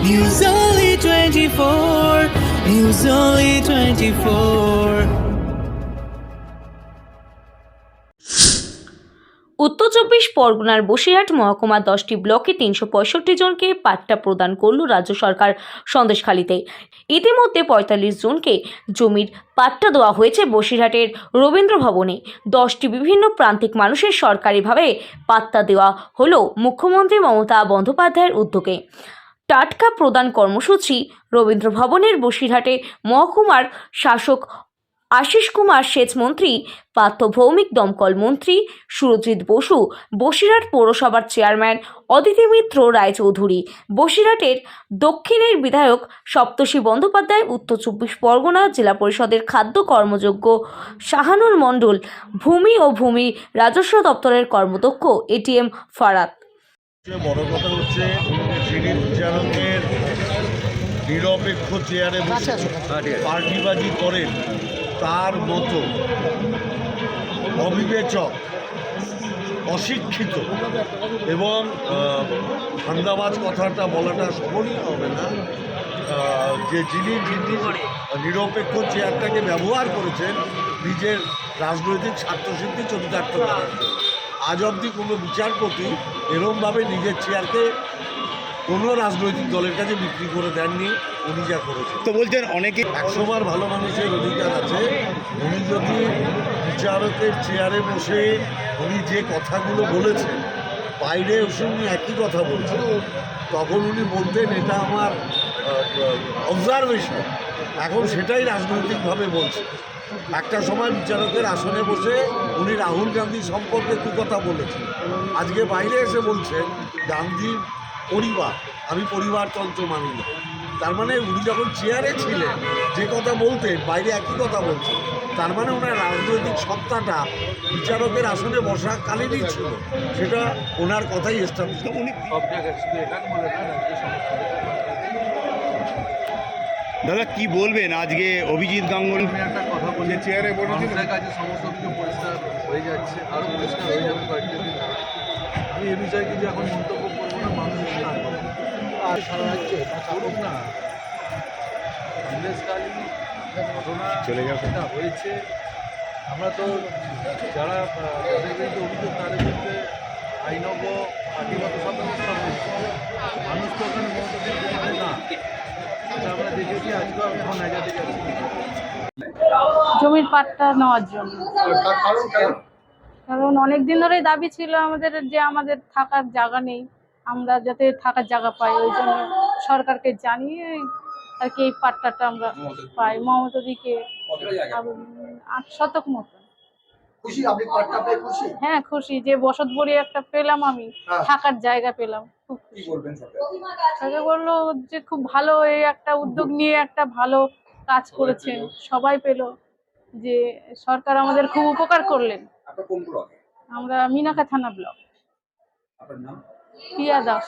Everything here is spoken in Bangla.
News Only 24. News Only 24. উত্তর চব্বিশ পরগনার বসিরহাট মহকুমা দশটি ব্লকে তিনশো পঁয়ষট্টি জনকে পাট্টা প্রদান করল রাজ্য সরকার সন্দেশখালীতে ইতিমধ্যে পঁয়তাল্লিশ জনকে জমির পাট্টা দেওয়া হয়েছে বসিরহাটের রবীন্দ্র ভবনে দশটি বিভিন্ন প্রান্তিক মানুষের সরকারিভাবে পাত্তা দেওয়া হলো মুখ্যমন্ত্রী মমতা বন্দ্যোপাধ্যায়ের উদ্যোগে টাটকা প্রদান কর্মসূচি রবীন্দ্র ভবনের বসিরহাটে মহকুমার শাসক আশিস কুমার সেচ মন্ত্রী, পার্থ ভৌমিক দমকল মন্ত্রী সুরজিৎ বসু, বসিরহাট পৌরসভার চেয়ারম্যান অদিতি মিত্র রায়চৌধুরী, বসিরহাটের দক্ষিণের বিধায়ক সপ্তর্ষি বন্দ্যোপাধ্যায়, উত্তর চব্বিশ পরগনা জেলা পরিষদের খাদ্য কর্মযোগ্য শাহানুর মণ্ডল, ভূমি ও ভূমি রাজস্ব দপ্তরের কর্মদক্ষ এটিএম ফারাত বড় কথা হচ্ছে যিনি বিচারকের নিরপেক্ষ চেয়ারে বসে পার্টিবাজি করেন তার মতো অবিবেচক অশিক্ষিত এবং ধান্দাবাজ কথাটা বলাটা শোভনীয় হবে না। যে যিনি যিনি নিরপেক্ষ চেয়ারটাকে ব্যবহার করেছেন নিজের রাজনৈতিক স্বার্থসিদ্ধি চরিতার্থ করার জন্য। আজ অবধি কোনো বিচারপতি এরমভাবে নিজের চেয়ারকে কোনো রাজনৈতিক দলের কাছে বিক্রি করে দেননি উনি যা করেছেন। তো বলছেন অনেকে একশোবার ভালো মানুষের অধিকার আছে উনি যদি বিচারকের চেয়ারে বসে উনি যে কথাগুলো বলেছেন বাইরে এসে উনি একই কথা বলছেন তখন উনি বলতেন এটা আমার অবজারভেশন এখন সেটাই রাজনৈতিকভাবে বলছে একটা সময় বিচারকের আসনে বসে উনি রাহুল গান্ধী সম্পর্কে দু কথা বলেছেন আজকে বাইরে এসে বলছেন গান্ধী পরিবার আমি পরিবারতন্ত্র মানি না তার মানে উনি যখন চেয়ারে ছিলেন যে কথা বলতেন বাইরে একই কথা বলছেন তার মানে ওনার রাজনৈতিক সত্তাটা বিচারকের আসনে বসাকালীনই ছিল সেটা ওনার কথাই এস্টাবলিশ উনি দাদা কি বলবেন? আজকে অভিজিৎ গাঙ্গুলি একটা কথা বলি চেয়ারে মানুষের কাছে সমস্ত কিছু পরিষ্কার হয়ে যাচ্ছে আরও পরিষ্কার হয়ে যাবে আমি এ বিষয়ে কিছু এখন মন্তব্য করব না মানুষ আর সারা রাজ্যে করুক না। ঘটনা চলে যাবে। যেটা হয়েছে আমরা তো যারা তাদের বিরুদ্ধে অভিযোগ তাদের বিরুদ্ধে আইনজ্ঞ পার্টিগত সব মানুষ তো ওখানে মমতাদের বিরুদ্ধে না এটা আমরা দেখেছি আজকেও এখন নাজাতে যাচ্ছি জমির পাট্টা নেওয়ার জন্য। কারণ অনেক দিন ধরেই দাবি ছিল আমাদের যে আমাদের থাকার জায়গা নেই আমরা যাতে থাকার জায়গা পাই ওই জন্য সরকারকে জানিয়ে আর কি এই পাট্টাটা আমরা পাই। মমতাদিকে আট শতক মতো। হ্যাঁ খুশি। যে বসত বাড়ি একটা পেলাম আমি হ্যাঁ। থাকার জায়গা পেলাম। কি বলবেন তাকে বলল যে খুব ভালো এই একটা উদ্যোগ নিয়ে একটা ভালো কাজ করেছেন সবাই পেল যে সরকার আমাদের খুব উপকার করলেন। আমরা মিনাকা থানা ব্লক। পিয়া দাস।